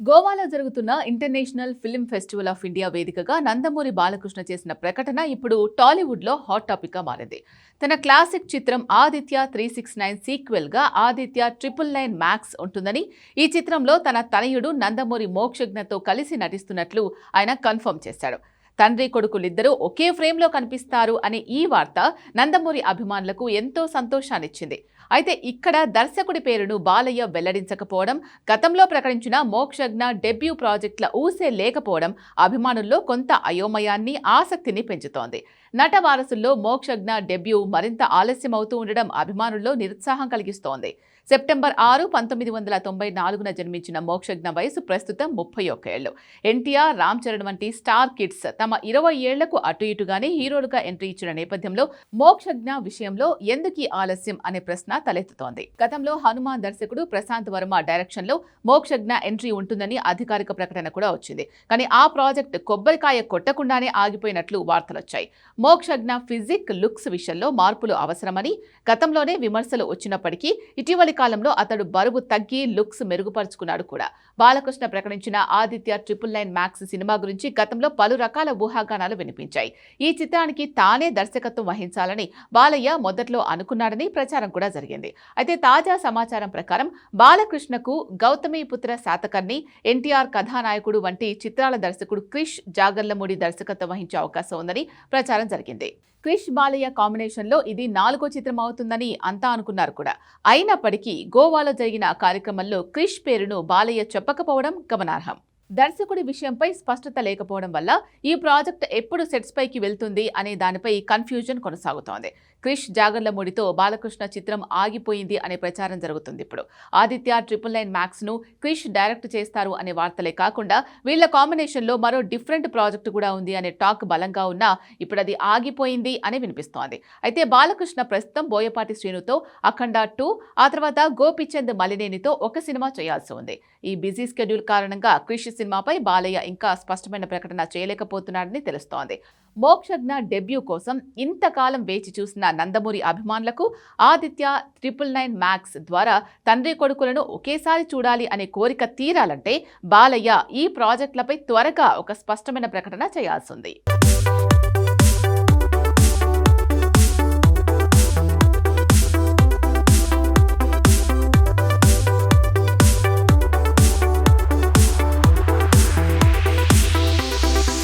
గోవాలో జరుగుతున్న international film festival of India వేదికగా నందమూరి బాలకృష్ణ చేసిన ప్రకటన ఇప్పుడు టాలీవుడ్లో హాట్ టాపిక్గా మారింది. తన క్లాసిక్ చిత్రం ఆదిత్య త్రీ సిక్స్ నైన్ సీక్వెల్గా ఆదిత్య ట్రిపుల్ నైన్ మ్యాక్స్ ఉంటుందని ఈ చిత్రంలో తన తనయుడు నందమూరి మోక్షజ్ఞతో కలిసి నటిస్తున్నట్లు ఆయన కన్ఫర్మ్ చేశాడు తండ్రి కొడుకులిద్దరూ ఒకే ఫ్రేమ్లో కనిపిస్తారు అనే ఈ వార్త నందమూరి అభిమానులకు ఎంతో సంతోషాన్నిచ్చింది. అయితే ఇక్కడ దర్శకుడి పేరును బాలయ్య వెల్లడించకపోవడం గతంలో ప్రకటించిన మోక్షజ్ఞ డెబ్యూ ప్రాజెక్టుల ఊసే లేకపోవడం అభిమానుల్లో కొంత అయోమయాన్ని ఆసక్తిని పెంచుతోంది. నట వారసుల్లో మోక్షజ్ఞ డెబ్యూ మరింత ఆలస్యమవుతూ ఉండడం అభిమానుల్లో నిరుత్సాహం కలిగిస్తోంది. సెప్టెంబర్ ఆరు పంతొమ్మిది వందల తొంభై నాలుగున జన్మించిన మోక్షజ్ఞ వయసు ప్రస్తుతం ముప్పై ఒక్క ఏళ్ళు ఎన్టీఆర్ రామ్ చరణ్ వంటి స్టార్ కిడ్స్ తమ ఇరవై ఏళ్ళకు అటు ఇటుగానే హీరోలుగా ఎంట్రీ ఇచ్చిన నేపథ్యంలో మోక్షజ్ఞ విషయంలో ఎందుకు ఆలస్యం అనే ప్రశ్న తలెత్తుతోంది. గతంలో హనుమాన్ దర్శకుడు ప్రశాంత్ వర్మ డైరెక్షన్లో మోక్షజ్ఞ ఎంట్రీ ఉంటుందని అధికారిక ప్రకటన కూడా వచ్చింది. కానీ ఆ ప్రాజెక్ట్ కొబ్బరికాయ కొట్టకుండానే ఆగిపోయినట్లు వార్తలొచ్చాయి. మోక్షజ్ఞ ఫిజిక్ లుక్స్ విషయంలో మార్పులు అవసరమని గతంలోనే విమర్శలు వచ్చినప్పటికీ ఇటీవలి కాలంలో అతడు బరువు తగ్గి లుక్స్ మెరుగుపరుచుకున్నాడు కూడా. బాలకృష్ణ ప్రకటించిన ఆదిత్య ట్రిపుల్ నైన్ మ్యాక్స్ సినిమా గురించి గతంలో పలు రకాల ఊహాగానాలు వినిపించాయి. ఈ చిత్రానికి తానే దర్శకత్వం వహించాలని బాలయ్య మొదట్లో అనుకున్నాడని ప్రచారం కూడా జరిగింది. అయితే తాజా సమాచారం ప్రకారం బాలకృష్ణకు గౌతమిపుత్ర శాతకర్ణి ఎన్టీఆర్ కథానాయకుడు వంటి చిత్రాల దర్శకుడు క్రిష్ జాగర్లమూడి దర్శకత్వం వహించే అవకాశం ఉందని ప్రచారం జరిగింది. క్రిష్ బాలయ్య కాంబినేషన్లో ఇది నాలుగో చిత్రం అవుతుందని అంతా అనుకున్నారు కూడా. అయినప్పటికీ గోవాలో జరిగిన కార్యక్రమంలో క్రిష్ పేరును బాలయ్య చెప్పకపోవడం గమనార్హం. దర్శకుడి విషయంపై స్పష్టత లేకపోవడం వల్ల ఈ ప్రాజెక్ట్ ఎప్పుడు సెట్స్ పైకి వెళ్తుంది అనే దానిపై కన్ఫ్యూజన్ కొనసాగుతోంది. క్రిష్ జాగర్లమూడితో బాలకృష్ణ చిత్రం ఆగిపోయింది అనే ప్రచారం జరుగుతుంది ఇప్పుడు. ఆదిత్య ట్రిపుల్ నైన్ మ్యాక్స్ను క్రిష్ డైరెక్ట్ చేస్తారు అనే వార్తలే కాకుండా వీళ్ళ కాంబినేషన్లో మరో డిఫరెంట్ ప్రాజెక్ట్ కూడా ఉంది అనే టాక్ బలంగా ఉన్నా ఇప్పుడు అది ఆగిపోయింది అని వినిపిస్తోంది. అయితే బాలకృష్ణ ప్రస్తుతం బోయపాటి శ్రీనుతో అఖండ టూ ఆ తర్వాత గోపిచంద్ మలినేనితో ఒక సినిమా చేయాల్సి ఉంది. ఈ బిజీ స్కెడ్యూల్ కారణంగా క్రిష్ సినిమాపై బాలయ్య ఇంకా స్పష్టమైన ప్రకటన చేయలేకపోతున్నాడని తెలుస్తోంది. మోక్షజ్ఞ డెబ్యూ కోసం ఇంతకాలం వేచి చూసిన నందమూరి అభిమానులకు ఆదిత్య ట్రిపుల్ నైన్ మ్యాక్స్ ద్వారా తండ్రి కొడుకులను ఒకేసారి చూడాలి అనే కోరిక తీరాలంటే బాలయ్య ఈ ప్రాజెక్టులపై త్వరగా ఒక స్పష్టమైన ప్రకటన చేయాల్సింది